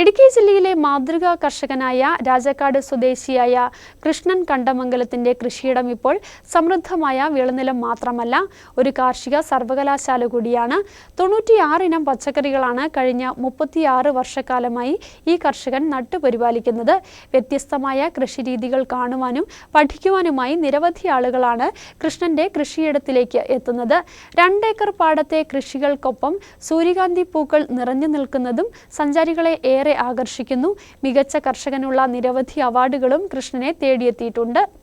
ഇടുക്കി ജില്ലയിലെ മാതൃകാ കർഷകനായ രാജാക്കാട് സ്വദേശിയായ കൃഷ്ണൻ കണ്ടമംഗലത്തിന്റെ കൃഷിയിടം ഇപ്പോൾ സമൃദ്ധമായ വിളനിലം മാത്രമല്ല ഒരു കാർഷിക സർവകലാശാല കൂടിയാണ്. തൊണ്ണൂറ്റിയാറ് ഇനം പച്ചക്കറികളാണ് കഴിഞ്ഞ മുപ്പത്തിയാറ് വർഷക്കാലമായി ഈ കർഷകൻ നട്ടുപരിപാലിക്കുന്നത്. വ്യത്യസ്തമായ കൃഷിരീതികൾ കാണുവാനും പഠിക്കുവാനുമായി നിരവധി ആളുകളാണ് കൃഷ്ണന്റെ കൃഷിയിടത്തിലേക്ക് എത്തുന്നത്. രണ്ടേക്കർ പാടത്തെ കൃഷികൾക്കൊപ്പം സൂര്യകാന്തി പൂക്കൾ നിറഞ്ഞു നിൽക്കുന്നതും സഞ്ചാരികളെ ഏറെ ആകർഷിക്കുന്നു. മികച്ച കർഷകനുള്ള നിരവധി അവാർഡുകളും കൃഷ്ണനെ തേടിയെത്തിയിട്ടുണ്ട്.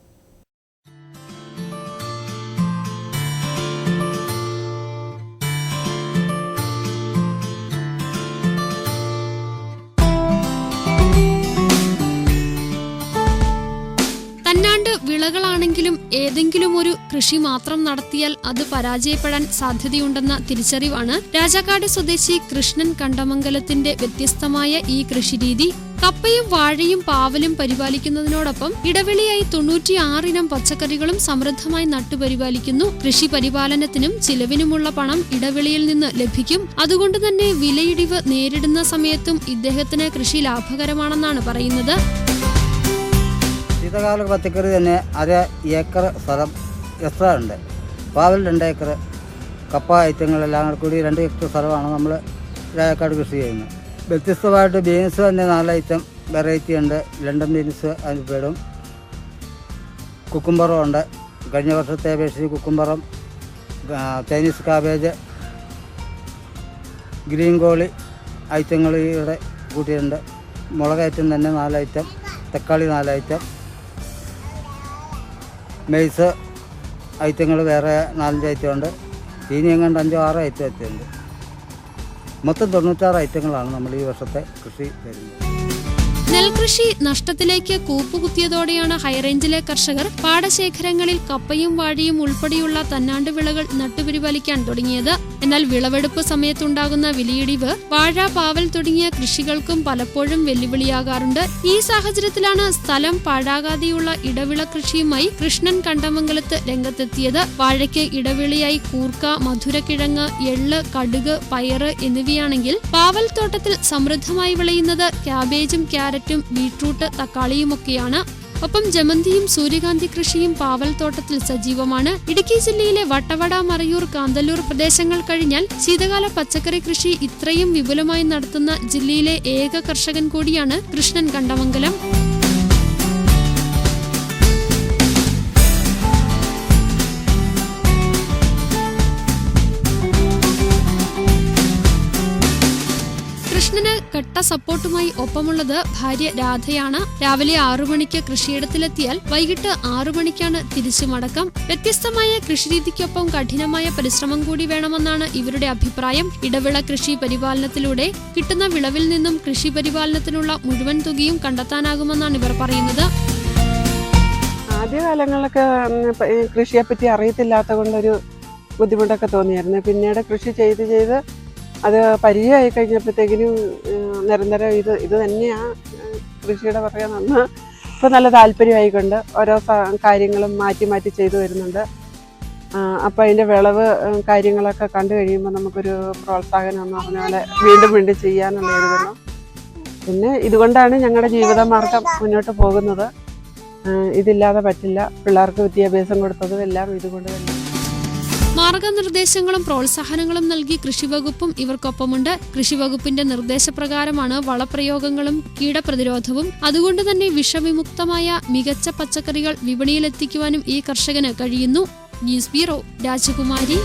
വിളകളാണെങ്കിലും ഏതെങ്കിലും ഒരു കൃഷി മാത്രം നടത്തിയാൽ അത് പരാജയപ്പെടാൻ സാധ്യതയുണ്ടെന്ന തിരിച്ചറിവാണ് രാജാക്കാട് സ്വദേശി കൃഷ്ണൻ കണ്ടമംഗലത്തിന്റെ വ്യത്യസ്തമായ ഈ കൃഷിരീതി. കപ്പയും വാഴയും പാവലും പരിപാലിക്കുന്നതിനോടൊപ്പം ഇടവേളയായി തൊണ്ണൂറ്റിയാറിനം പച്ചക്കറികളും സമൃദ്ധമായി നട്ടുപരിപാലിക്കുന്നു. കൃഷി പരിപാലനത്തിനും ചിലവിനുമുള്ള പണം ഇടവേളയിൽ നിന്ന് ലഭിക്കും. അതുകൊണ്ട് തന്നെ വിലയിടിവ് നേരിടുന്ന സമയത്തും ഇദ്ദേഹത്തിന് കൃഷി ലാഭകരമാണെന്നാണ് പറയുന്നത്. ശീതകാല പച്ചക്കറി തന്നെ അര ഏക്കർ സ്ഥലം എക്സ്ട്രാ ഉണ്ട്. പാവൽ രണ്ട് ഏക്കർ കപ്പ ഐറ്റങ്ങളെല്ലാം കൂടെ രണ്ട് ഏക്കർ സ്ഥലമാണ് നമ്മൾ രാജക്കാട് കൃഷി ചെയ്യുന്നത്. വ്യത്യസ്തമായിട്ട് ബീൻസ് തന്നെ നാല് ഐറ്റം വെറൈറ്റി ഉണ്ട്. ലണ്ടൻ ബീൻസ് അതിന് പെടും കുക്കുംബറും ഉണ്ട്. കഴിഞ്ഞ വർഷത്തെ അപേക്ഷിച്ച് കുക്കുംബറും ചൈനീസ് കാബേജ് ഗ്രീൻ കോളി ഐറ്റങ്ങൾ ഇവിടെ കൂട്ടിയിട്ടുണ്ട്. മുളക് ഐറ്റം തന്നെ നാല് ഐറ്റം തക്കാളി നാല് ഐറ്റം മെയ്സ് ഐറ്റങ്ങൾ വേറെ നാലഞ്ച് ഐറ്റം ഉണ്ട് ചീനി എങ്ങാണ്ട് അഞ്ചോ ആറോ ഐറ്റം ഐറ്റമുണ്ട് മൊത്തം തൊണ്ണൂറ്റാറ് ഐറ്റങ്ങളാണ് നമ്മൾ ഈ വർഷത്തെ കൃഷി തരുന്നത് നെൽകൃഷി നഷ്ടത്തിലേക്ക് കൂപ്പുകുത്തിയതോടെയാണ് ഹൈറേഞ്ചിലെ കർഷകർ പാടശേഖരങ്ങളിൽ കപ്പയും വാഴയും ഉൾപ്പെടെയുള്ള തന്നാണ്ട് വിളകൾ നട്ടുപരിപാലിക്കാൻ തുടങ്ങിയത്. എന്നാൽ വിളവെടുപ്പ് സമയത്തുണ്ടാകുന്ന വിലയിടിവ് വാഴ പാവൽ തുടങ്ങിയ കൃഷികൾക്കും പലപ്പോഴും വെല്ലുവിളിയാകാറുണ്ട്. ഈ സാഹചര്യത്തിലാണ് സ്ഥലം പാഴാകാതെയുള്ള ഇടവിള കൃഷിയുമായി കൃഷ്ണൻ കണ്ടമംഗലത്ത് രംഗത്തെത്തിയത്. വാഴയ്ക്ക് ഇടവിളിയായി കൂർക്ക മധുരക്കിഴങ്ങ് എള്ള് കടുക് പയറ് എന്നിവയാണെങ്കിൽ പാവൽ തോട്ടത്തിൽ സമൃദ്ധമായി വിളയുന്നത് ക്യാബേജും ക്യാരറ്റും ബീട്രൂട്ട് തക്കാളിയുമൊക്കെയാണ്. ഒപ്പം ജമന്തിയും സൂര്യകാന്തി കൃഷിയും പാവൽ തോട്ടത്തിൽ സജീവമാണ്. ഇടുക്കി ജില്ലയിലെ വട്ടവട മറയൂർ കാന്തല്ലൂർ പ്രദേശങ്ങൾ കഴിഞ്ഞാൽ ശീതകാല പച്ചക്കറി കൃഷി ഇത്രയും വിപുലമായി നടത്തുന്ന ജില്ലയിലെ ഏക കർഷകൻ കൂടിയാണ് കൃഷ്ണൻ കണ്ടമംഗലം. കട്ട സപ്പോർട്ടുമായി ഒപ്പമുള്ളത് ഭാര്യ രാധയാണ്. രാവിലെ ആറു മണിക്ക് കൃഷിയിടത്തിലെത്തിയാൽ വൈകിട്ട് ആറു മണിക്കാണ് തിരിച്ചു മടക്കം വ്യത്യസ്തമായ കൃഷിരീതിക്കൊപ്പം കഠിനമായ പരിശ്രമം കൂടി വേണമെന്നാണ് ഇവരുടെ അഭിപ്രായം. ഇടവിള കൃഷി പരിപാലനത്തിലൂടെ കിട്ടുന്ന വിളവിൽ നിന്നും കൃഷി പരിപാലനത്തിനുള്ള മുഴുവൻ തുകയും കണ്ടെത്താനാകുമെന്നാണ് ഇവർ പറയുന്നത്. ആദ്യകാലങ്ങളിലൊക്കെ കൃഷിയെപ്പറ്റി അറിയത്തില്ലാത്ത കൊണ്ടൊരു ബുദ്ധിമുട്ടൊക്കെ തോന്നിയായിരുന്നു. പിന്നീട് കൃഷി ചെയ്ത് ചെയ്ത് അത് പരിചയമായി കഴിഞ്ഞപ്പോഴത്തേക്കിനും നിരന്തരം ഇത് ഇത് തന്നെയാണ് കൃഷിയുടെ പുറകെ നിന്ന് ഇപ്പോൾ നല്ല താല്പര്യമായിക്കൊണ്ട് ഓരോ കാര്യങ്ങളും മാറ്റി മാറ്റി ചെയ്തു വരുന്നുണ്ട്. അപ്പോൾ അതിന്റെ വിളവ് കാര്യങ്ങളൊക്കെ കണ്ടു കഴിയുമ്പോൾ നമുക്കൊരു പ്രോത്സാഹനം എന്ന് പറഞ്ഞ പോലെ വീണ്ടും വീണ്ടും ചെയ്യാനുള്ള ഒരു ഇതെല്ലാം പിന്നെ ഇതുകൊണ്ടാണ് ഞങ്ങളുടെ ജീവിതമാർഗം മുന്നോട്ട് പോകുന്നത്. ഇതില്ലാതെ പറ്റില്ല. പിള്ളേർക്ക് വിദ്യാഭ്യാസം കൊടുത്തതും എല്ലാം ഇതുകൊണ്ട് തന്നെ. മാർഗനിർദ്ദേശങ്ങളും പ്രോത്സാഹനങ്ങളും നൽകി കൃഷിവകുപ്പും ഇവർക്കൊപ്പമുണ്ട്. കൃഷിവകുപ്പിന്റെ നിർദ്ദേശപ്രകാരമാണ് വളപ്രയോഗങ്ങളും കീടപ്രതിരോധവും. അതുകൊണ്ട് തന്നെ വിഷവിമുക്തമായ മികച്ച പച്ചക്കറികൾ വിപണിയിലെത്തിക്കുവാനും ഈ കർഷകന് കഴിയുന്നു. ന്യൂസ് ബ്യൂറോ രാജകുമാരി.